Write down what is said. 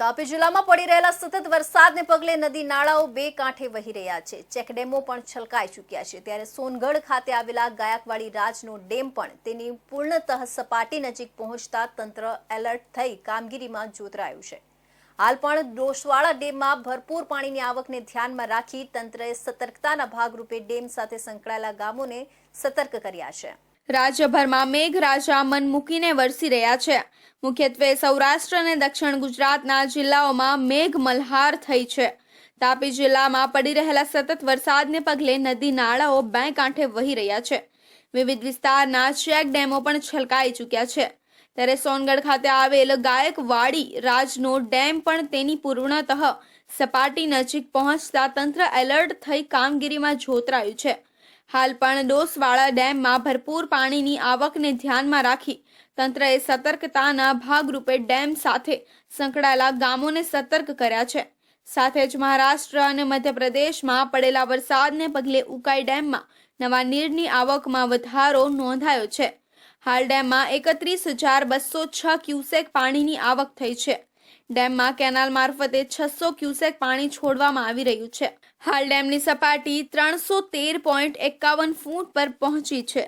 તાપી જિલ્લામાં પડી રહેલા સતત વરસાદને પગલે નદી નાળાઓ બે કાંઠે વહી રહ્યા છે. ચેકડેમો પણ છલકાઈ ચૂક્યા છે. ત્યારે સોનગઢ ખાતે આવેલા ગાયકવાડી રાજનો ડેમ પણ તેની પૂર્ણતઃ સપાટી નજીક પહોંચતા તંત્ર એલર્ટ થઈ કામગીરીમાં જોતરાયું છે. હાલ પણ ડોસવાળા ડેમમાં ભરપૂર પાણીની આવકને ધ્યાનમાં રાખી તંત્રએ સતર્કતાના ભાગરૂપે ડેમ સાથે સંકળાયેલા ગામોને સતર્ક કર્યા છે. રાજ્યભરમાં મેઘરાજા મન મૂકીને વરસી રહ્યા છે. મુખ્યત્વે સૌરાષ્ટ્ર અને દક્ષિણ ગુજરાતના જિલ્લાઓમાં મેઘ મલ્હાર થઈ છે. તાપી જિલ્લામાં પડી રહેલા સતત વરસાદને પગલે નદી નાળાઓ બે કાંઠે વહી રહ્યા છે. વિવિધ વિસ્તારના ચેક ડેમો પણ છલકાઈ ચૂક્યા છે. ત્યારે સોનગઢ ખાતે આવેલ ગાયકવાડી રાજનો ડેમ પણ તેની પૂર્ણતઃ સપાટી નજીક પહોંચતા તંત્ર એલર્ટ થઈ કામગીરીમાં જોતરાયું છે. હાલ પણ ડોસવાળા ડેમમાં ભરપૂર પાણીની આવકને ધ્યાનમાં રાખી તંત્રએ સતર્કતાના ભાગરૂપે ડેમ સાથે સંકળાયેલા ગામોને સતર્ક કર્યા છે. સાથે જ મહારાષ્ટ્ર અને મધ્યપ્રદેશમાં પડેલા વરસાદને પગલે ઉકાઈ ડેમમાં નવા નીરની આવકમાં વધારો નોંધાયો છે. હાલ ડેમમાં એકત્રીસ હજાર બસો છ ક્યુસેક પાણીની આવક થઈ છે. ડેમમાં કેનાલ મારફતે છસો ક્યુસેક પાણી છોડવામાં આવી રહ્યું છે. હાલ ડેમની સપાટી ત્રણસો તેર પોઈન્ટ એકાવન ફૂટ પર પહોંચી છે.